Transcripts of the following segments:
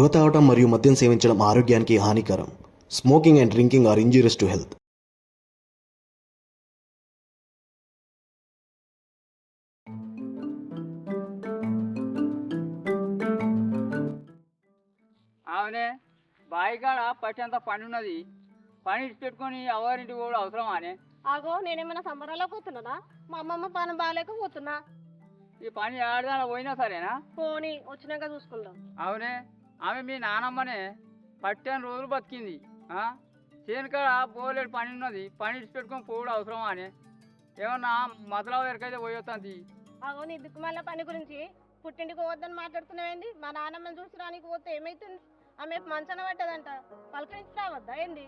పొగ తాగటం మరియు మద్యం సేవించడం ఆరోగ్యానికి హానికరం. Smoking and drinking are injurious to health. ఆమెనే బాయికాడ పట్టేంత పని ఉన్నది పని ఇచ్చి పెట్టుకొని ఎవరింటికి కూడా అవసరమా అని ఆగో నేనేమైనా సంబరాలకు పోతున్నానా మా అమ్మమ్మ పానం బాగాలేక పోతున్నా ఈ పని ఆడదాన పోయినా సరేనా? పోనీ వచ్చినాక చూసుకుందాం. అవునే ఆమె మీ నానమ్మనే పట్టేని రోజులు బతికింది ఆ? చేనుకాడ బోలేడు పని ఉన్నది పని ఇచ్చి పెట్టుకొని పోవడం అవసరమా అని. ఏమన్నా మతలావు ఎరకైతే పోయొస్తుంది ఆగో నీ దిక్కుమాల పని గురించి పుట్టింటికి పోవద్దని మాట్లాడుతున్నావేంది? మా నాన్నమ్మని చూసి రానికి పోతే ఏమైతుంది? ఆమె మంచన పట్టదంట పలకరించి రావద్దా ఏంది?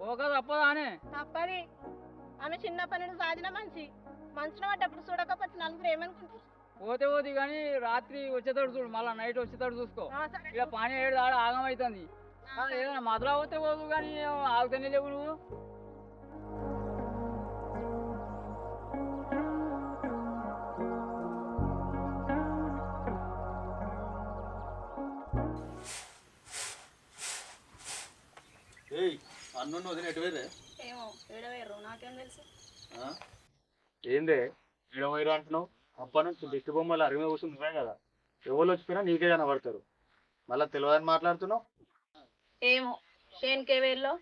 పోక తప్పదా అని? తప్పది. ఆమె చిన్నప్పటి నుండి సాధిన మంచి. మంచిన పడ్డప్పుడు చూడకపోతే నలుగురు ఏమనుకుంటారు? పోతే పోతే కానీ రాత్రి వచ్చేటప్పుడు చూడు మళ్ళీ నైట్ వచ్చేటప్పుడు చూసుకో. ఇక పని ఏడు ఆడ ఆగమవుతుంది ఏదైనా మతలా పోతే పోదు కానీ ఆగుతానే లేవు నువ్వు. ఏయ్ అన్నుండి వేరే ఏమో ఏడవేరు నాకేం తెలుసు. ఏందే? ఇడవైరు అంటున్నావు? అప్పటి నుంచి దిష్టి బొమ్మలు అరిమే కూర్చుని నువ్వే కదా. ఎవరు వచ్చిపోయినా నీకే కనబడతారు. మళ్ళీ తెలియదని మాట్లాడుతున్నావు? ఏమో షేన్కే వేర్లో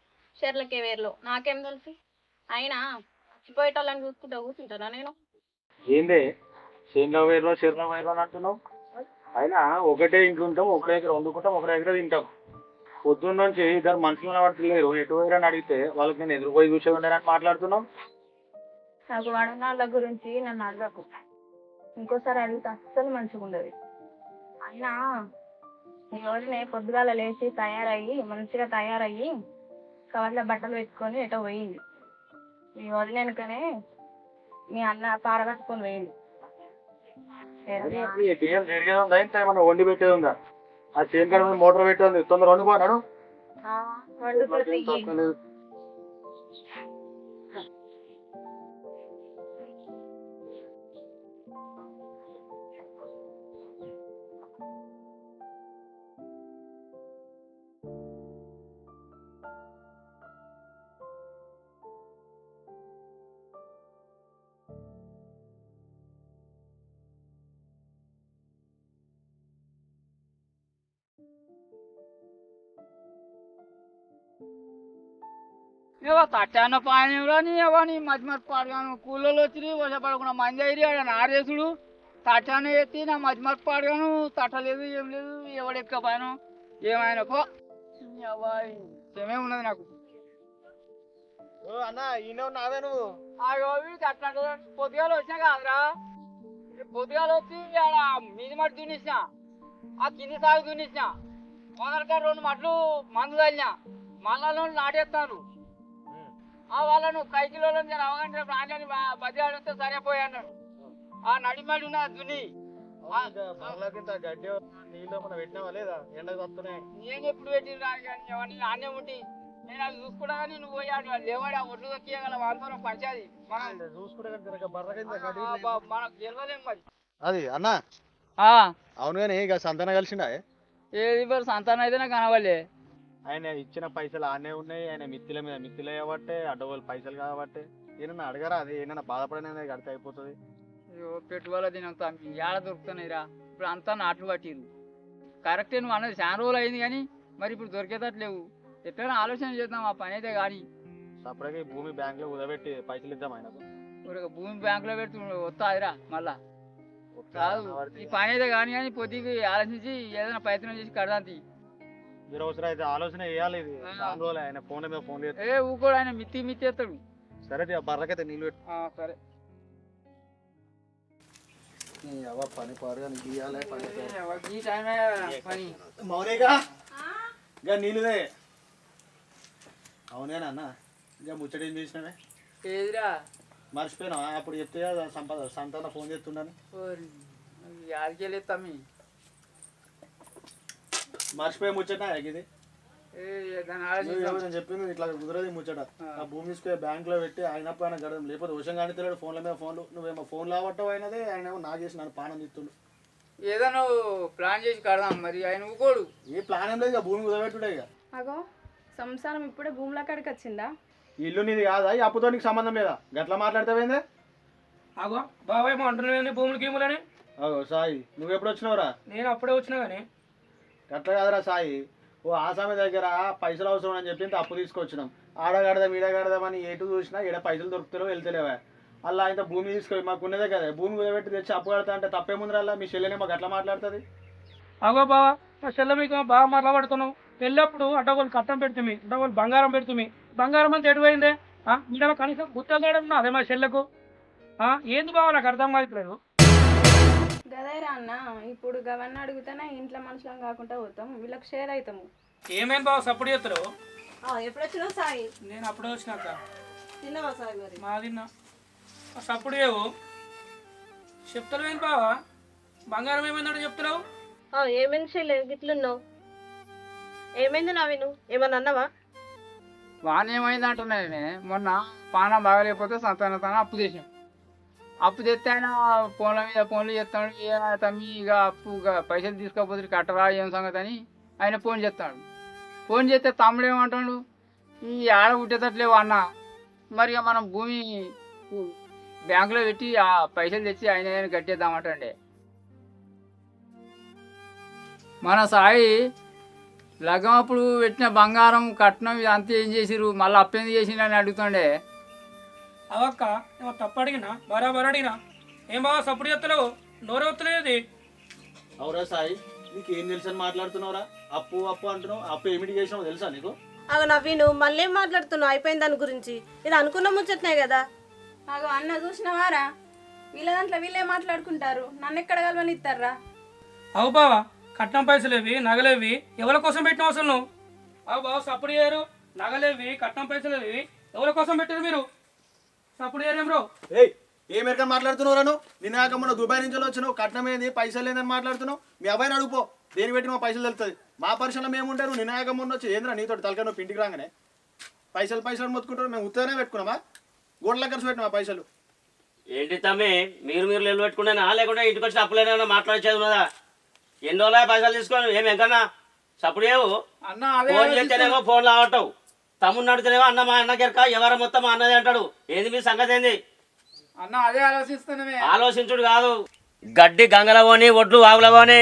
షెర్లకే వేర్లో నాకేం తెలుసు? అయినా చచ్చిపోయేటోళ్ళని చూసుకుంటా కూర్చుంటానా నేను? ఏందే? చేనులో వైర్లో చెరులో వైర్లో అని అంటున్నావు? అయినా ఒకటే ఇంట్లో ఉంటాం ఒకటే దగ్గర వండుకుంటాం ఒకటే దగ్గర తింటాం. పొద్దున్న నుంచి ఇద్దరు మనుషులు కనబడతలేరు ఎటు వైరు అని అడిగితే వాళ్ళకి నేను ఎదురుపోయి చూసే ఉండేనని మాట్లాడుతున్నావు? నాకు వడనాళ్ళ గురించి నన్ను అడగకు. ఇంకోసారి అడిగితే అస్సలు మంచిగా ఉండదు అయినా ఈ రోజునే పొద్దుగాల లేచి తయారయ్యి మంచిగా తయారయ్యి కవర్లో బట్టలు పెట్టుకొని ఎటో పోయింది. ఈ వదిన వెనుకనే మీ అన్న పారగట్టుకొని పోయింది. వండి పెట్టేది ఉందా? ఆ చేను మోటార్ పెట్టేది తొందర వండుకోనాడు తట్టాన పానీయంలో నీ ఏవో నీ మధ్య మధ్య పాడగాను కూలలో వచ్చి వర్ష పడకుండా మంది అయిరి ఆడ నారేసుడు తట్టాన ఎత్తి నా మధ్య మధ్య పాడగాను తట్టలేదు ఏం లేదు ఎవడెక్క పైన ఏమైనా పో. ఏమే ఉన్నది నాకు. అన్న ఈయన నావే నువ్వు? పొద్దుగాల వచ్చినా కాదురా. పొద్దుగాల వచ్చి మీది మట్టి దున్నేసిన ఆ కింది సాగు దున్నేసిన. మొదటిగా రెండు మట్లు మందు తల్లిన మళ్ళా నాటేస్తాను ఆ వాళ్ళను కైకిలోలో నేను అవగానే రాని బది ఆడితే సరిపోయాను ఆ నడిమడి ఉన్న దుని. ఆ, బర్లకింత గడ్డి నీళ్ళు మనం పెట్టినావా లేదా? ఎండకు వస్తున్నాయి. నేను ఎప్పుడు పెట్టిన అవన్నీ నాన్నే ఉండి నేను అది చూసుకున్నా కానీ నువ్వు పోయాడు. లేవాడు ఆ ఒడ్లు దొక్కియగల వాంతరం పంచాది. మనకు తెలియలేం మరి. అది అన్న. ఆ, అవును కానీ సంతాన కలిసిండా? ఏది మరి సంతానం అయితేనే కనవాలి ఆయన ఇచ్చిన పైసలు ఆనే ఉన్నాయి ఆయన మిత్తిల మీద మిత్తిలు కాబట్టి అడ్డగోలు పైసలు కాబట్టి. ఏమన్నా అడగరా? అది ఏమన్నా బాధపడిన కడితే అయిపోతుంది. అయ్యో పెట్టుబడి తినంత ఏడ దొరుకుతున్నాయిరా? ఇప్పుడు అంతా నాట్లు పట్టిరు కరెక్టే నువ్వు అన్నది చాలా రోజులు అయింది కానీ మరి ఇప్పుడు దొరికేటట్టు లేవు. ఎట్లైనా ఆలోచన చేద్దాం ఆ పని అయితే కానీ సపరేట్గా ఈ భూమి బ్యాంక్లో కుదబెట్టి పైసలు ఇద్దాం ఆయనకు. ఊరికే భూమి బ్యాంకులో పెడుతు వస్తాదిరా మళ్ళా. కాదు ఈ పని అయితే కానీ కానీ పొద్దుకి ఆలోచించి ఏదైనా ప్రయత్నం చేసి కడదాంతి మీరు అవసరం అయితే ఆలోచన చేయాలి ఇది. ఆయన ఫోన్ మీద ఫోన్ చేస్తే. ఏ ఊకోడు ఆయన మిత్తి మిత్తి ఎత్తాడు సరే బర్రకైతే నీళ్ళు పెట్టు. ఆ, సరే. అవ్వ పని గీయాలి ఈ పని. మౌనేగా ఇక నీళ్ళుదే అవునేనా అన్న ఇక ముచ్చట ఏం చేసినావే? ఏదిరా? మర్చిపోయినావా? అప్పుడు చెప్తే కదా సంపద సంతాన ఫోన్ చేస్తుండని. యాదికెళ్ళి తమ్మి. మర్చిపోయి ముచ్చట ఇది. ఏమో చెప్పింది? ఇట్లా కుదరదు ముచ్చట. ఆ. భూమి తీసుకుని బ్యాంక్లో పెట్టి ఆయన పైన గడడం లేకపోతే విషయం కానీ తెలియదు ఫోన్ల మీద ఫోన్లు. నువ్వేమో ఫోన్ లావట్టవు అయినదే ఆయన ఏమో నాకు చేసి నన్ను పానం తీస్తుండు ఏదో నువ్వు ప్లాన్ చేసి కడదాం మరి ఆయన ఊకోడు. ఏ ప్లాన్ ఏం లేదు ఇక భూమి కుదబెట్టుడే ఇక. అగో సంసారం ఇప్పుడే భూముల కాడికి వచ్చిందా ఇల్లు నీది కాదా? ఈ అప్పుతో నీకు సంబంధం లేదా? గట్లా మాట్లాడతావేందే? అగో బాబాయ్ మా అంటున్నావు భూములు గీములని? అగో సాయి నువ్వు ఎప్పుడు వచ్చినావురా? నేను అప్పుడే వచ్చినా కానీ గట్ల కాదురా సాయి. ఓ ఆసామి దగ్గర పైసలు అవసరం అని చెప్పి అప్పు తీసుకొచ్చినాం. ఆడగడదాం ఈడగడదామని ఎటు చూసినా ఈడ పైసలు దొరుకుతారో వెళ్తలేవా. అలా ఇంత భూమి తీసుకొని మాకు ఉన్నదే కదా భూమి కుదబెట్టి తెచ్చి అప్పు కడతా అంటే తప్పే ముందర అలా మీ చెల్లెనే మాకు అట్లా మాట్లాడుతుంది? అగో బావా మా చెల్లె మీకు బాగా మాట్లాడుతున్నావు వెళ్ళప్పుడు అడ్డగోలు కట్టం పెడుతుంది అడ్డగోలు బంగారం పెడుతుంది. బంగారం అంతా ఎటుపోయిందే మీడ కనీసం గుర్తు ఉన్నా అదే మా చెల్లెకు? ఆ, ఏంది బావ నాకు అర్థం కావట్లేదు. గదేరా అన్న ఇప్పుడు గవన్న అడిగితేనే ఇంట్లో మనుషులం కాకుండా పోతాం వీళ్ళకి షేర్ అవుతాము ఏమేం బావ సప్పుడు చేస్తారు ఎప్పుడు వచ్చినావు సాయి. నేను అప్పుడే వచ్చినాక తిన్నావా సాయి మరి? మాదిన్నా సప్పుడు చేయవు చెప్తారు ఏంటి బావా? బంగారం ఏమైందో చెప్తున్నావు ఏమైంది చెల్లె? గిట్లున్నావు? ఏమైంది నవీను ఏమన్నా అన్నావా? వాన్ ఏమైంది అంటున్నానే మొన్న పానం బాగలేకపోతే సంతాన తాను అప్పు చేసాం అప్పు తెస్తే ఆయన ఫోన్ల మీద ఫోన్లు చేస్తాడు. ఏ తమ్మి ఇక అప్పు ఇక పైసలు తీసుకోకపోతే కట్టరా ఏం సంగతి అని ఆయన ఫోన్ చేస్తాడు. ఫోన్ చేస్తే తమ్ముడు ఏమంటాడు? ఈ ఆడ పుట్టేటట్లేవు అన్న. మరి మనం భూమి బ్యాంకులో పెట్టి ఆ పైసలు తెచ్చి ఆయన కట్టేద్దామంటండి మన సాయి లగ్గం అప్పుడు పెట్టిన బంగారం కట్నం ఇదంతా ఏం చేసిరు మళ్ళీ అప్పేంది చేసిండని అడుగుతుండే. అవక్క ఏమో తప్పు అడిగినా బరాబర్ అడిగినా ఏం బావా సప్పుడు చేస్తలేవు నోరు వస్తలేదు అవురా సాయి నీకు ఏం తెలుసు అని మాట్లాడుతున్నావురా? అప్పు అప్పు అంటున్నావు అప్పు ఏమిటి చేసినావు తెలుసా నీకు? అగ నవీను మళ్ళీ ఏం మాట్లాడుతున్నావు? అయిపోయిన దాని గురించి. ఇది అనుకున్న ముచ్చట్నే కదా. అగో అన్న చూసినవారా? వీళ్ళ దాంట్లో వీళ్ళే మాట్లాడుకుంటారు. నన్ను ఎక్కడ కలవని ఇస్తారా అవు బావా కట్నం పైసలేవి నగలేవి ఎవరి కోసం పెట్టిన అసలు నువ్వు? అవు బావ సప్పుడు చేయరు నగలేవి కట్నం పైసలేవి ఎవరి కోసం పెట్టారు మీరు? ఏయ్ ఏ మేరకని మాట్లాడుతున్నావురా నువ్వు నిన్న కాక మొన్న దుబాయ్ నుంచి వచ్చినావు? కట్నం ఏంది? పైసలు ఏందని మాట్లాడుతున్నావు? మీ అబ్బాయిని అడుగుపో. దేని పెట్టి మా పైసలు తెలుస్తుంది మా పరిశ్రమ మేము ఉంటారు నిన్న కాక మొన్న వచ్చి ఏంద్రా నీతో తలకాయ నువ్వు ఇంటికి రాగానే? పైసలు పైసలు మొత్తుకుంటారు మేము ఉత్తగానే పెట్టుకున్నామా? గోడల ఖర్చు పెట్టినా పైసలు? ఏంటి తమ్మి? మీరు మీరు నిల్వ పెట్టుకున్నానా? లేకుంటే ఇంటికి వచ్చి అప్పులేనా మాట్లాడేది ఉన్నదా? ఎన్ని రోజులు పైసలు తీసుకొని? ఏమి ఎంకన్నా సప్పుడు ఏవు అన్న అదే ఫోన్ చేస్తేనేమో ఫోన్ లావటవు తమ్ముడిని అడిగితేనేమో అన్న మా అన్న కెరక ఎవరు మొత్తం మా అన్నది అంటాడు. ఏంది మీ సంగతి ఏంది? అన్న అదే ఆలోచిస్తున్నామే. ఆలోచించుడు కాదు. గడ్డి గంగలవోని ఒడ్లు వాగులవోని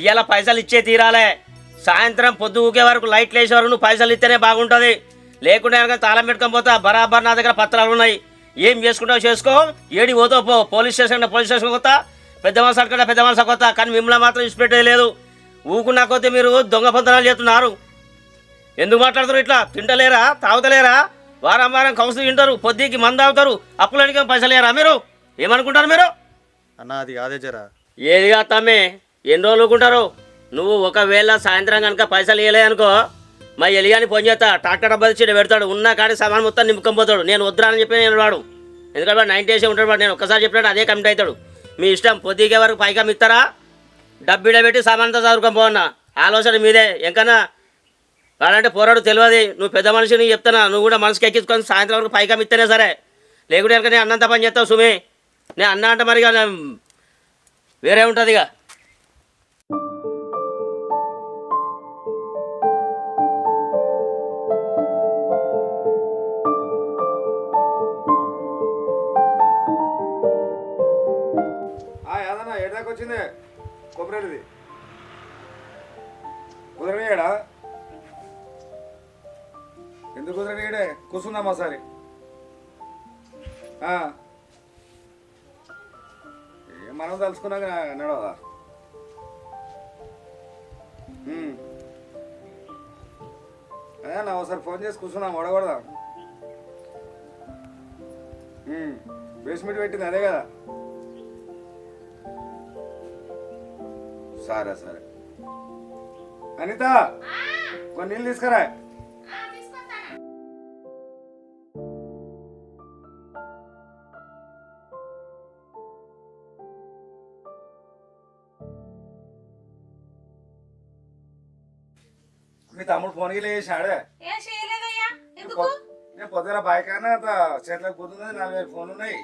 ఇవాళ పైసలు ఇచ్చే తీరాలే. సాయంత్రం పొద్దు ఊకే వరకు లైట్లు వేసే వరకు నువ్వు పైసలు ఇస్తేనే బాగుంటుంది. లేకుంటే కనుక తాళం పెట్టుకొని పోతా బరాబర్ నా దగ్గర పత్రాలు ఉన్నాయి. ఏం చేసుకుంటావు చేసుకో. ఏడి పోతావు పో. పోలీస్ స్టేషన్ పోలీస్ స్టేషన్ పోతా పెద్ద మనుషులు అక్కడ పెద్ద మనుషులు కొత్త. కానీ మిమ్మల్ని మాత్రం ఇచ్చిపెట్టేది లేదు. ఊకున్నా కొద్దీ మీరు దొంగ పంతనాలు చేస్తున్నారు. ఎందుకు మాట్లాడుతారు ఇట్లా? తింటలేరా? తాగుతలేరా? వారం వారం కౌన్సిల్ తింటారు పొద్దుకి మంది తాగుతారు అప్పులనికి పైసలు లేరా మీరు? ఏమనుకుంటారు మీరు? అన్న అది కాదే జరా. ఏదిగా తమ్మి ఎన్ని రోజులు ఊరుకుంటారు? నువ్వు ఒకవేళ సాయంత్రం కనుక పైసలు ఇవ్వలే అనుకో మా ఎలియాని ఫోన్ చేస్తా ట్రాక్టర్ డబ్బా ఇచ్చి పెడతాడు ఉన్న కాడి సామాన్ మొత్తం నింపుకొని పోతాడు. నేను వద్దురా అని చెప్పి నేను వాడు. ఎందుకంటే నైన్టీ వేసే ఉంటాడు వాడు. నేను ఒక్కసారి చెప్పినట్టు అదే కమిట్ అవుతాడు. మీ ఇష్టం పొద్దుకే వరకు పైగా ఇస్తారా? డబ్బిడ పెట్టి సామాన్తో చదువుకొని పోవన్నా. ఆలోచన మీదే. ఎంకన్నా వాడంటే పోరాడు తెలియదు. నువ్వు పెద్ద మనిషిని చెప్తానా నువ్వు కూడా మనసుకి ఎక్కించుకొని సాయంత్రం వరకు పైగా ఇస్తేనే సరే. లేకుంటే కనుక నేను అన్నంత పని చేస్తావు సుమి. నేను అన్న అంటే మరి ఇక వేరే ఉంటుంది ఇక. వచ్చిందే? కొబ్బరిది కుదరనీయడా ఎందుకు కుదరనీయడే కూర్చుందామా ఒకసారి. ఆ. ఏ మనం తలుచుకున్నాక నడవదా. అదే నా ఒకసారి ఫోన్ చేసి కూర్చున్నాం ఒడగొడదా బేస్మెంట్ పెట్టింది అదే కదా. సరే సరే. అనిత! కొన్ని నీళ్ళు తీసుకురా. మీ తమ్ముడు ఫోన్ గిట్ల చేసాడే ఏం చేయలేదయ్యా? నేను పొద్దున బైక్ అయినా అంత చేతిలోకి పోతుంది నాలుగు వేలు ఫోన్లు ఉన్నాయి.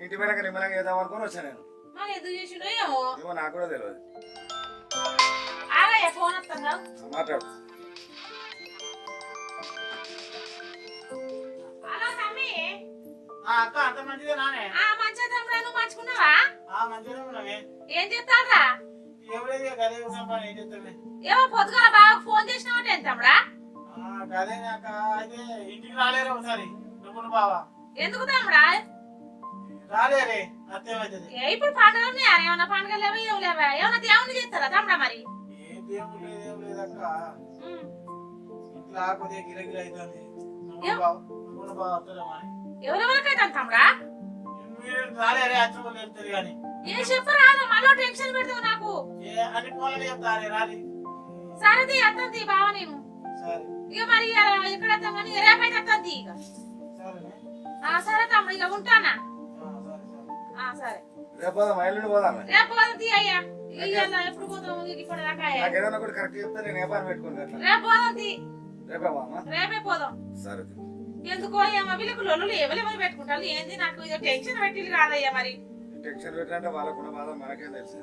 ఇంటి మీద నిమ్మలంగా చేద్దాం అనుకొని వచ్చాను నేను. ఎందుకు ఏమో నాకు కూడా తెలియదు ఫోన్ వస్తుందా? మాట్లాడు. అక్క అంత మంచిదే నానే ఆ మంచిగా తమ్ముడా నువ్వు మంచుకున్నావా? ఉన్నామే ఏం చెప్తాడ్రా ఏమో పొద్దుగా బాగా ఫోన్ తమ్ముడా గదే అక్క అయితే ఇంటికి రాలేరు ఒకసారి నువ్వు బావా. ఎందుకు తమ్ముడా రాలేరే అత్తేమైతుంది ఏ ఇప్పుడు పండుగలు ఉన్నాయా? ఏమన్నా పండుగలు లేవా? ఏం లేవా? ఏమన్నా దేవుని చేస్తారా? తమ్ముడా మరి? ఏ దేవుడు లేదు ఏం లేదక్క. ఇట్లా కొద్దిగా గిరగిర అవుతుంది. ఎవరెవరికైతే తమ్ముడా మీరు రాలేరే అచ్చోళ్ళు వెళ్తారు కానీ. ఏ చెప్పరాదు మళ్ళీ టెన్షన్ పెడతావు నాకు. ఏ అన్ని ఫోన్లు చెప్తారే రాలి సరేది అత్తంది బావ నేను. సరే. ఇక మరి ఇక ఎక్కడ వస్తాం కానీ రేపైతే అత్తంది ఇక సరేనే. ఆ సరే తమ్ముడు ఇక ఉంటానా? ఆ, సరే సరే. ఆ సరే. రేపు పోదాం ఎల్లుండి పోదాం రేపు పోదాం తీ అయ్యా. ఎప్పుడు పోతాము ఇప్పుడు దాకా అయ్యా. నాకు ఏదైనా ఒకటి కరెక్ట్ చెప్తే నేను ఏ పని పెట్టుకుని అట్లా రేపు పోదాం తీ. రేపే బామ్మ రేపే పోదాం. సరే ఎందుకో ఏమో వీళ్ళకు లొల్లులు ఎవరెవరు పెట్టుకుంటారు? ఏంది నాకు ఇదో టెన్షన్ పెట్టిల్లు కాదయ్యా మరి. టెన్షన్ పెట్టాలంటే వాళ్ళకున్న బాధ మనకేం తెలుసు.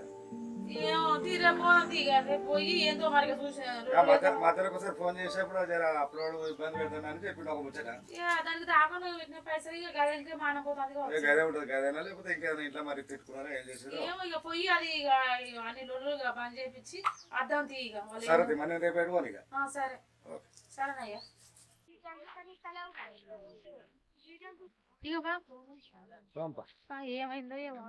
ఏమో తీ రేపు పోదాం తీ ఇక రేపు పోయి ఏందో మరి ఇక చూసి ఆ మధ్య మధ్యలోకి ఒకసారి ఫోన్ చేసేప్పుడు జర అప్లోడ్ ఇబ్బంది పెడతానని చెప్పి ఒక ముచ్చట. గదే ఉంటుంది గదేనా? లేకపోతే ఇంకేదైనా ఇంట్లో మరి తిట్టుకున్నారా ఏం చేసారు పోయి అది అన్ని ఇక బంద్ చేపించి అర్థం తీ ఇక వాళ్ళు సరే మన రేపు పెట్టుకోని సరే. ఓకే. సరేనయ్యా. ఏమైందో ఏమో.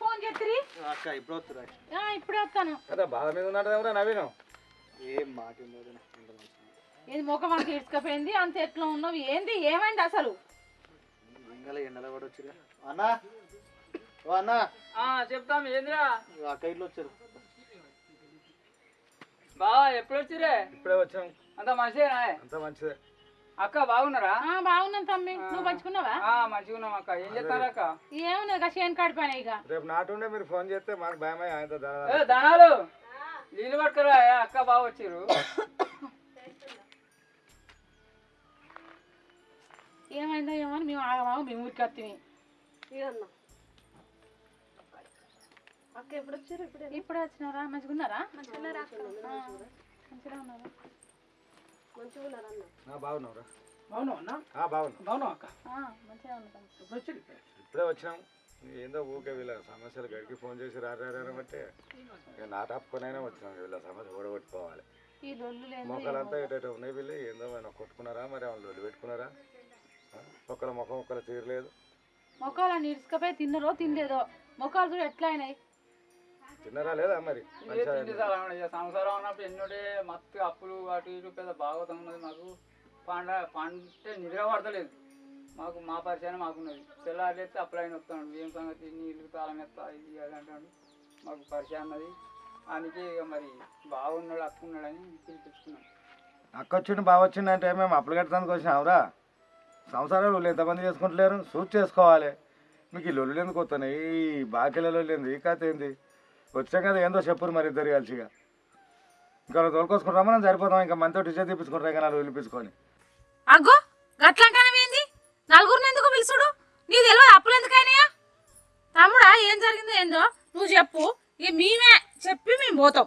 ఫోన్ చేతిరి అక్క ఇప్పుడు వస్తాను కదా బాధ మీద ఉన్నాడు ఎవరా నవీను ఏం మాట ఏది ముఖం అంత ఇసుకపోయింది అంత ఎట్లా ఉన్నావు? ఏంది ఏమైంది అసలు? ఎండలో కూడా వచ్చిరా అన్నా ఓ అన్నా. ఆ, చెప్తాం ఏంద్రా? అక్క ఇల్లు వచ్చారు. బావా ఎప్పుడు వచ్చిరే ఇప్పుడే వచ్చాం. అంత మంచిదేనా? అంత మంచిదే. అక్క బాగున్నారా? ఆ బాగున్నాను తమ్మి. నువ్వు పంచుకున్నావా? ఆ మంచిగా ఉన్నాం అక్క. ఏం చేస్తారు అక్క ఏమున్నది ఇక చేను కాడిపోయినా ఇక. రేపు నాటుండే మీరు ఫోన్ చేస్తే మాకు భయమై ఆయనతో ఏ ధనాలు? నీళ్ళు పట్టుకురా అక్క బాగా వచ్చిర్రు. ఏమైందో ఏమో మేము ఆగమాగ మేము ఊరికి వస్తుంది అక్క ఎప్పుడు వచ్చారు ఇప్పుడు ఇప్పుడే వచ్చినారా మంచిగా ఆ, మంచిగా ఉన్నారా? మంచిగా ఉన్నారు అన్న బాగున్నావురా. అవును అన్న? బాగున్నావు అవును అక్క? ఆ, మంచిగా ఉన్నారా ఎప్పుడు వచ్చి ఇప్పుడే వచ్చినాం. ఏందో ఊకే వీళ్ళ సమస్యలు గడికి ఫోన్ చేసి రారారంటే ఇక నా తప్పుకొనైనా వచ్చినాం. వీళ్ళ సమస్య ఓడగొట్టుకోవాలి. మొక్కలంతా ఎటో ఉన్నాయి వీళ్ళు? ఏందో మనం కొట్టుకున్నారా? మరి వాళ్ళు లొల్లి పెట్టుకున్నారా? ఒకళ్ళ ముఖం ఒకళ్ళ తీరలేదు మొక్కలు అన్ని ఇసుకపోయి తిన్నరో తినలేదో? మొక్కలు చూడు ఎట్లా అయినాయి? తిన్నారా లేదా మరి? ఏ మంచిగా తిండి సార్ అవును, ఇక సంసారం ఉన్నప్పుడు ఎన్నోటే మత్తు అప్పులు అటు ఇటు పెద్ద భాగవతం ఉన్నది మాకు. పండ పంటే నిద్ర పడతలేదు. మాకు మా పరిచయం మాకున్నది. తెల్లారితే అప్పులైన వస్తాడు. ఏం సంగతి? నీళ్ళు తాళం ఎత్తా ఇది అది అంటాడు. మాకు పరిచయం ఉన్నది. అందుకే ఇక మరి బాగున్నాడు అక్కు ఉన్నాడని పిలిపించుకున్నాం అక్క వచ్చిండు బాగా వచ్చిండు అంటే మేము అప్పులు కట్టడానికి వచ్చినావురా సంసారాలు ఎంతమంది చేసుకుంటలేరు? సూట్ చేసుకోవాలి. మీకు ఈ లొల్లు ఎందుకు వస్తున్నాయి ఈ బాకీల లొల్లు ఏంది ఈ కథ ఏంది? వచ్చాం కదా ఏందో చెప్పురు మరి ఇద్దరు కలిసిగా. ఇంకా తోలుకొసుకుంటాం మనం సరిపోతాం ఇంకా మనతో టీచర్ తెప్పించుకుంటాం ఇంకా నాలుగు పిలిపించుకొని అగ్గో గట్లంటానమేంది నలుగురిని ఎందుకు పిలుచుడు? నీ తెలియదు అప్పులు ఎందుకైనాయా? తమ్ముడా ఏం జరిగిందో ఏందో? నువ్వు చెప్పు. ఇక మేమే చెప్పి మేము పోతాం.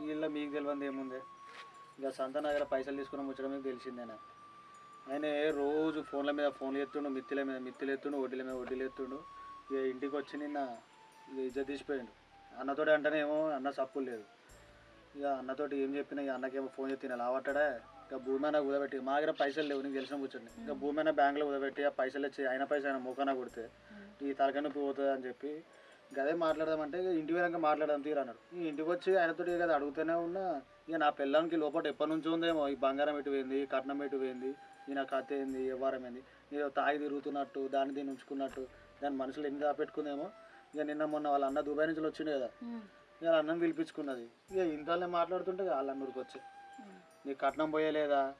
వీళ్ళ మీకు తెలియంది ఏముంది? ఇక సంత దగ్గర పైసలు తీసుకుని ముచ్చడం మీకు తెలిసిందేనా? ఆయన రోజు ఫోన్ల మీద ఫోన్లు ఎత్తుండు మిత్తిల మీద మిత్తిలు ఎత్తుండు వడ్డీల మీద వడ్డీలు ఎత్తుండు. ఇక ఇంటికి వచ్చి నిన్న ఇక ఇజ్జత్ తీసిపోయిండు. అన్నతోటి అంటేనేమో అన్న సప్పు లేదు. ఇక అన్నతోటి ఏం చెప్పినా ఇక అన్నకేమో ఫోన్ చేసి తినాలి అవట్టడే ఇక భూమి అయినా కుదబెట్టి మా దగ్గర పైసలు లేవు నీకు తెలిసిన కూర్చోండి ఇక భూమి అయినా బ్యాంకులో కుదబెట్టి ఆ పైసలు వచ్చి ఆయన పైసలు ఆయన ముఖాన కొడితే ఈ తలకాయ నొప్పి పోతుంది అని చెప్పి ఇక అదే మాట్లాడదామంటే ఇక ఇంటి వెళ్ళాక మాట్లాడదాం తీరు అన్నాడు. ఈ ఇంటికి వచ్చి ఆయనతో కదా అడుగుతూనే ఉన్నా ఇక నా పిల్లానికి లోపల ఎప్పటి నుంచో ఉందేమో ఈ బంగారం ఎటు పోయింది కట్నం ఎటు పోయింది ఈ నా కథ ఏంది వ్యవహారం ఏంది నేను తాగి తిరుగుతున్నట్టు దాన్ని దీన్ని ఉంచుకున్నట్టు దాని మనసులో ఎన్ని దాపెట్టుకుందేమో ఇక నిన్న మొన్న వాళ్ళ అన్న దుబాయ్ నుంచి వచ్చిండు కదా. ఇక వాళ్ళ అన్నం పిలిపించుకున్నది. ఇక ఇంతలోనే మాట్లాడుతుంటే వాళ్ళ అన్నూరికి వచ్చి. నీకు కట్నం పోయలేదా?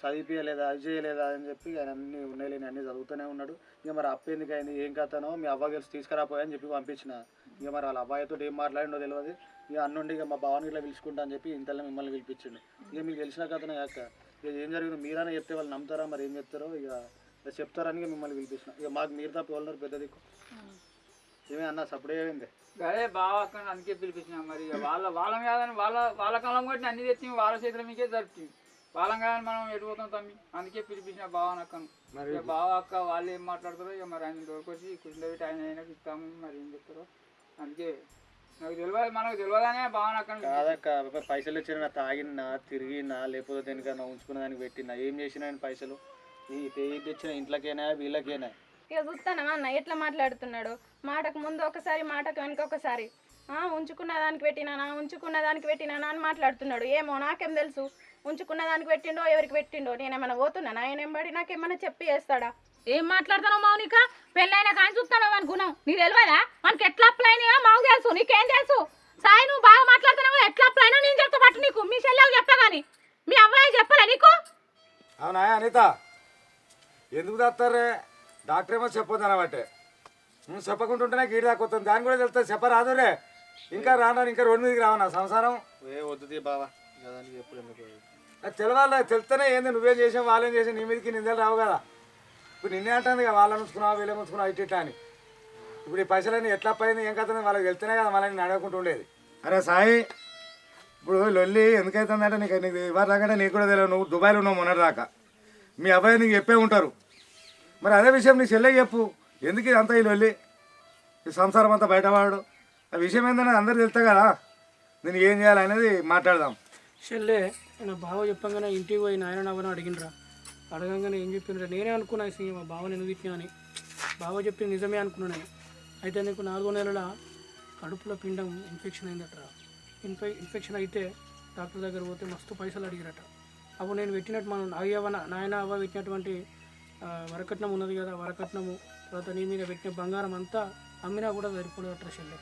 చదివిపోయలేదా? అది చేయలేదా? అని చెప్పి ఆయన అన్ని ఉన్నాయి లేని అన్ని చదువుతూనే ఉన్నాడు. ఇక మరి అప్పు ఎందుకు అయింది? ఏం కథనో మీ అవ్వ కలిసి తీసుకురాపోయా అని చెప్పి పంపించిన. ఇక మరి వాళ్ళ అబ్బాయితో ఏం మాట్లాడిండో తెలియదు ఇక అన్నుండి ఇక మా భావని ఇట్లా పిలుచుకుంటా అని చెప్పి ఇంతలో మిమ్మల్ని పిలిపించిండు. ఇక మీకు తెలిసిన కథనే కాక. ఇక ఏం జరిగింది మీరైనా చెప్తే వాళ్ళు నమ్ముతారా? మరి ఏం చెప్తారో? ఇక చెప్తారని మిమ్మల్ని పిలిపించిన. ఇక మాకు మీరు తప్ప వాళ్ళన్నారు పెద్ద దిక్కు. ఏమే అన్న సప్పుడే అయింది అదే బాగా అక్కడ అందుకే పిలిపించిన మరి ఇక వాళ్ళ వాళ్ళం కాదని వాళ్ళ వాళ్ళ కాలం కొట్టి అన్ని తెచ్చి వాళ్ళ చేతుల మీకే జరుపుతుంది వాళ్ళం కాదని మనం ఎడిపోతాం తమ్మి? అందుకే పిలిపించిన బావ అక్కను మరి బావ అక్క వాళ్ళు ఏం మాట్లాడతారో ఇక మరి ఆయన దొరకొచ్చి కూర్చోబెట్టి ఆయన అయినా ఇస్తాము మరి ఏం చెప్తారో. అందుకే నాకు తెలియదు మనకు తెలియదనే బావ అక్కను కాదక్క పైసలు ఇచ్చిన నా తాగినా తిరిగినా లేకపోతే దేనికన్నా ఉంచుకున్న దానికి పెట్టినా ఏం చేసినా ఆయన పైసలు? ఈ తెచ్చిన ఇంట్లోకేనా వీళ్ళకేనా? ఇక చూస్తానమా అన్న ఎట్లా మాట్లాడుతున్నాడు? మాటకు ముందు ఒకసారి మాటకు వెనుక ఒకసారి. ఆ, ఉంచుకున్న దానికి పెట్టినానా ఉంచుకున్న దానికి పెట్టినానా అని మాట్లాడుతున్నాడు. ఏమో నాకేం తెలుసు? ఉంచుకున్న దానికి పెట్టిండో ఎవరికి పెట్టిండో? నేనేమైనా పోతున్నానా ఆయన ఎంబడి నాకేమైనా చెప్పి చేస్తాడా? ఏం మాట్లాడుతున్నావు మౌనిక? పెళ్ళైన కానీ చూస్తున్నావు అనుకున్నావు నీ తెలియదా మనకి ఎట్లా అప్లై అయినా మాకు తెలుసు నీకేం తెలుసు? సాయి నువ్వు బాగా మాట్లాడుతున్నావు ఎట్లా అప్లై అయినా నేను చెప్తా పట్టు నీకు. మీ చెల్లెలు చెప్పా కానీ. మీ అబ్బాయి చెప్పలే నీకు? అవునా అనిత? ఎందుకు దాస్తారే డాక్టర్ ఏమో చెప్పొద్దు అనబట్టే నువ్వు చెప్పకుంటుంటేనే గీడి దాకా వస్తుంది. దాని కూడా తెలుస్తుంది. చెప్పరాదు రే ఇంకా రాను ఇంకా రోడ్డు మీదకి రావనా? సంసారం? ఏ వద్దుది బావా. ఎప్పుడు ఎందుకు తెలవాలి తెలిస్తేనే ఏంది? నువ్వేం చేసావు? వాళ్ళేం చేసావు? నీ మీదకి నిందలు రావు కదా. ఇప్పుడు నిన్నే అంటుంది కదా వాళ్ళని ఉంచుకున్నావు వీళ్ళని ఉంచుకున్నావు ఇటు ఇట్లా అని. ఇప్పుడు ఈ పైసలన్నీ ఎట్లా పోయింది ఏం కథ? వాళ్ళకి వెళ్తేనే కదా నేను అడగకుండా ఉండేది. అరే సాయి ఇప్పుడు లొల్లి ఎందుకైతుందంటే నీకు నీకు ఇవ్వరు దాకా నీకు కూడా తెలియదు. నువ్వు దుబాయ్లో ఉన్నావు మొన్నటి దాకా. మీ అబ్బాయి నీకు చెప్పే ఉంటారు. మరి అదే విషయం నీ చెల్లెకి చెప్పు. ఎందుకు ఇదంతా ఈ లొల్లి ఈ సంసారం అంతా బయటవాడు ఆ విషయం ఏంటనేది అందరు తెలుస్తా కదా. నేను ఏం చేయాలనేది మాట్లాడదాం. షెల్లే నా బావ చెప్పంగానే ఇంటికి పోయి నాయన నవ్వని అడిగినరా అడగంగానే ఏం చెప్పిండ్రా? నేనే అనుకున్నా అసలు మా బావని ఎందుకు ఇచ్చినా అని. బావ చెప్పింది నిజమే అనుకున్నాను నేను. అయితే నీకు నాలుగో నెలల కడుపులో పిండం ఇన్ఫెక్షన్ అయిందట్రా? ఇన్ఫె ఇన్ఫెక్షన్ అయితే డాక్టర్ దగ్గర పోతే మస్తు పైసలు అడిగిరట. అప్పుడు నేను పెట్టినట్టు మనం అయ్యవ నాయన అవ్వ పెట్టినటువంటి వరకట్నం ఉన్నది కదా వరకట్నము. తర్వాత నీ మీద పెట్టిన బంగారం అంతా అమ్మినా కూడా సరిపోదట్రా చెల్లె.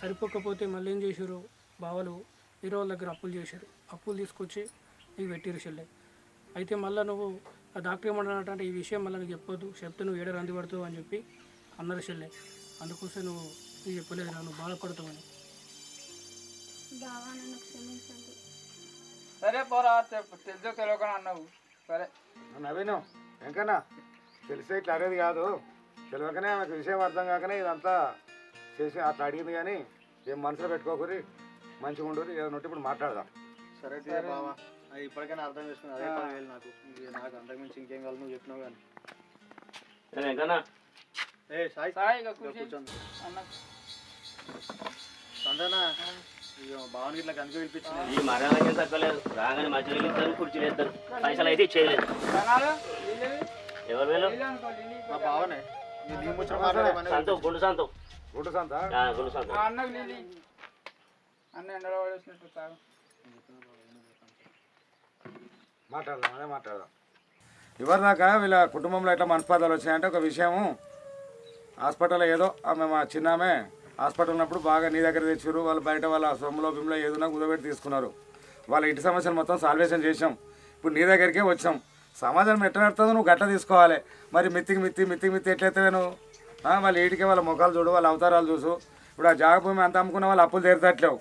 సరిపోకపోతే మళ్ళీ ఏం చేశారు? బావలు వేరే వాళ్ళ దగ్గర అప్పులు చేశారు. అప్పులు తీసుకొచ్చి నీకు పెట్టిరు చెల్లె. అయితే మళ్ళీ నువ్వు ఆ డాక్టర్ ఏమన్నాడంటే ఈ విషయం మళ్ళీ నీకు చెప్పొద్దు. చెప్తే నువ్వు ఏడ రంది పడుతావు అని చెప్పి అన్నారు చెల్లె. అందుకోసం నువ్వు నీకు చెప్పలేదు నువ్వు బాధపడతావని సరే పోరా తెలుసో తెలియకుండా అన్నావు. సరే. నవీను వెంకన్నా తెలిసే ఇట్లా అనేది కాదు. తెలియకనే ఆమెకు విషయం అర్థం కాకనే ఇదంతా చేసి అట్లా అడిగింది కానీ ఏం మనసులో పెట్టుకోకూరి మంచిగా ఉండరు ఏదో నొట్టి ఇప్పుడు మాట్లాడదాం. సరే బావా. అది ఇప్పటికైనా అర్థం చేసుకున్నా. అదే పదివేలు నాకు. ఇంక నాకు అంతకుమించి ఇంకేం కావాలి నువ్వు చెప్పినావు కానీ. ఏ సాయి. సాయి కూర్చోండి. ఇట్లా కనుక ఈ తగ్గలేదు. రాగానే మధ్యలో ఇద్దరు కుర్చీలు ఇద్దరు. పైసలు అయితే ఇచ్చేయలేదు. జనాలు లిల్లీ ఎవరు వీళ్ళు మా బావనే సంతో గుండు సంతో గుడ్డు సంత ఆ, గుండు సంతో ఆ అన్నకు లిల్లీ అన్న ఎండలో పడేసినట్టు తాగు. మాట్లాడదాం అదే మాట్లాడదాం. ఎవరు దాకా వీళ్ళ కుటుంబంలో ఎట్లా మనస్పాదాలు వచ్చినాయంటే ఒక విషయము. హాస్పిటల్లో ఏదో ఆమె మా చిన్నామే హాస్పిటల్ ఉన్నప్పుడు బాగా నీ దగ్గర తెచ్చారు వాళ్ళు బయట వాళ్ళ సొమ్ములో బిమ్లో ఏదైనా కుదబెట్టి తీసుకున్నారు. వాళ్ళ ఇంటి సమస్యలు మొత్తం సాల్వేషన్ చేసాం ఇప్పుడు నీ దగ్గరికే వచ్చాం. సమాజం ఎట్లా నడుతుందో నువ్వు గట్ట తీసుకోవాలి. మరి మిత్తికి మిత్తి మిత్తికి మిత్తి ఎట్లయితే నువ్వు? వాళ్ళ ఇంటికి వాళ్ళ ముఖాలు చూడు వాళ్ళ అవతారాలు చూసు. ఇప్పుడు ఆ జాగ భూమి అంత అమ్ముకున్న వాళ్ళు అప్పులు తీరుతట్లేవు.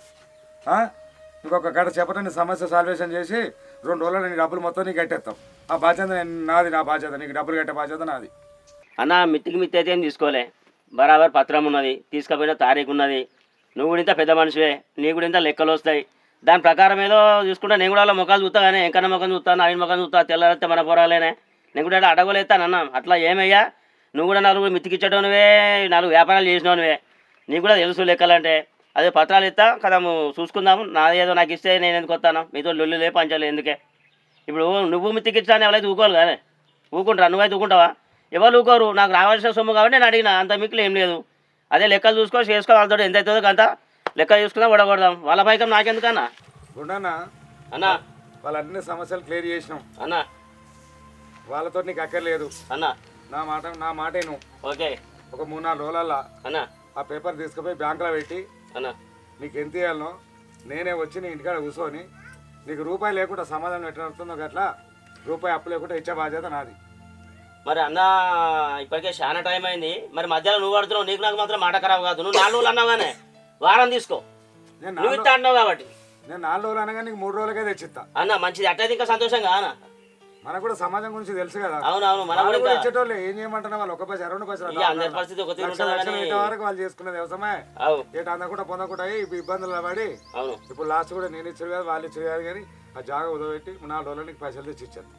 ఇంకొక గంట చెప్పటం నీ సమస్య సాల్వేషన్ చేసి రెండు రోజులు నీ డబ్బులు మొత్తం నీకు కట్టేస్తాం. ఆ బాధ్యత నాది నా బాధ్యత. నీకు డబ్బులు కట్టే బాధ్యత నాది. అన్న మిత్తికి మిత్తి అయితే ఏం తీసుకోలే. బరాబర్ పత్రం ఉన్నది తీసుకపోయిన తారీఖు ఉన్నది. నువ్వు కూడా ఇంత పెద్ద మనిషివే నీ కూడా ఇంత లెక్కలు వస్తాయి. దాని ప్రకారం ఏదో చూసుకుంటే నేను కూడా వాళ్ళ ముఖాలు చూస్తా కానీ ఎంకన్న ముఖం చూస్తా నాయన ముఖం చూస్తా తెల్లారితే మన పోరాలేనే. నేను కూడా అడగలేస్తాను అన్న. అట్లా ఏమయ్యా? నువ్వు కూడా నలుగురు మితికిచ్చటోనివే నాలుగు వ్యాపారాలు చేసినవే నీకు కూడా తెలుసు లెక్కలంటే. అదే పత్రాలు ఇస్తా కదా చూసుకుందాము. నాది ఏదో నాకు ఇస్తే నేను ఎందుకు వస్తాను? మీతో లొల్లులే పంచాలి ఎందుకే? ఇప్పుడు నువ్వు మితికిచ్చాను ఎవరైతే ఊకోవాలి కానీ ఊకుంటారా? నువ్వైతే ఊకుంటావా? ఎవరు ఊకోరు? నాకు రావాల్సిన సొమ్ము కాబట్టి నేను అడిగిన అంత మిక్కులు ఏం లేదు. అదే లెక్కలు చూసుకో చేసుకో వాళ్ళతో ఎంత అవుతుందో అంత లెక్క చూసుకుందాం వడగొడదాం వాళ్ళ పైకం నాకెందుకన్నా? గుండన్నా అన్నా. వాళ్ళ అన్ని సమస్యలు క్లియర్ చేసినాం. అన్నా. వాళ్ళతో నీకు అక్కర్లేదు. అన్నా. నా మాట నా మాట నువ్వు ఓకే. ఒక మూడు నాలుగు రోజులల్లా అన్నా. ఆ పేపర్ తీసుకుపోయి బ్యాంకులో పెట్టి అన్నా. నీకు ఎంత ఇవ్వాలనో నేనే వచ్చి నీ ఇంటికాడ కూర్చొని నీకు రూపాయి లేకుండా సమాధానం ఎట్లా నడుతుందో గట్లా రూపాయి అప్పు లేకుండా ఇచ్చే బాధ్యత నాది. మరి అన్న ఇప్పటికే చాలా టైం అయింది. మరి మధ్యలో నువ్వు పడుతున్నావు నీకు నాకు మాత్రం మాట ఖరాబ్ కాదు. నువ్వు నాలుగు రోజులు అన్నావు కానీ వారం తీసుకో. నేను నువ్వు నాలుగు కాబట్టి. నేను నాలుగు రోజులు అనగా నీకు మూడు రోజులకే తెచ్చిస్తా. అన్న మంచిది. అట్లయితే ఇంకా సంతోషంగా అన్న. మనకు కూడా సమాజం గురించి తెలుసు కదా. అవునవును మనం వాళ్ళు కూడా కూడా ఇంకా- ఇచ్చేటోళ్ళు. ఏం చేయమంటున్నా వాళ్ళు ఒక పైసా రెండు పైసలు ఇక అందరి పరిస్థితి ఒక తీరు లక్ష ఉంటుందా లక్షలు కానీ- పెట్టే వరకు వాళ్ళు చేసుకునే వ్యవసాయమే అవు. ఏట అందకుండా పొందకుండా అయ్యి ఇప్పుడు ఇబ్బందులు పడి అవును. ఇప్పుడు లాస్ట్ కూడా నేను ఇచ్చారు కదా వాళ్ళు ఇచ్చారు కదా కానీ ఆ జాగా ఉదవెట్టి నాలుగు రోజులు నీకు పైసలు తెచ్చి ఇచ్చాను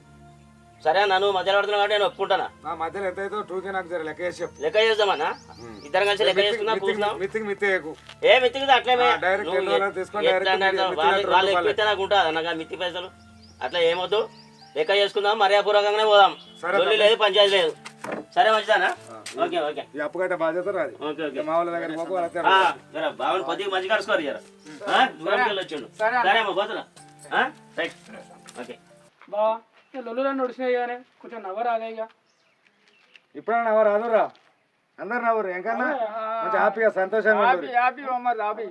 సరే నన్ను మధ్యలో పడుతున్నావు కాబట్టి నేను ఒప్పుకుంటానా? నా మధ్యలో ఎంత అయితే టూకే నాకు జర లెక్క వేసి చెప్పు. లెక్క చేద్దామన్నా? ఇద్దరం కలిసి లెక్క చేసుకుందాం కూర్చున్నాం మిత్తికి మిత్తేయకు ఏ మిత్తికి అట్లేమే ఆ, direct నువ్వు ఎన్ని రోజులు ఎట్- తీసుకొని ఎట్లా direct అంటే మిత్తి వాళ్ళు. ఎక్కితే నాకు ఉంటుంది అన్నగా మిత్తి పైసలు. అట్లా ఏమొద్దు. లెక్క చేసుకుందాం మర్యాదపూర్వకంగానే పోదాం. సరే, లేదు పంచాయతీ లేదు. సరే మంచిదానా? Okay okay. ఈ అప్పు కట్టే బాధ్యత రాదు ఓకే ఓకే. మా వాళ్ళ దగ్గర పోకు వాళ్ళ జర బావని కొద్దిగా మంచిగా కలుసుకోరు జర. ఆ, దూరంకి వెళ్ళి వచ్చిండు. సరే అమ్మ పోతున్నా. రైట్. ఓకే. బా లొల్లులన్నీ నడిచినాయి కానీ కొంచెం నవ్వరాదే ఇక. ఇప్పుడైనా ఎవరు రాదురా. అందరు నవ్వరు ఎంకన్నా? కొంచెం హ్యాపీగా సంతోషంగా ఉండరు హ్యాపీ మరి హ్యాపీ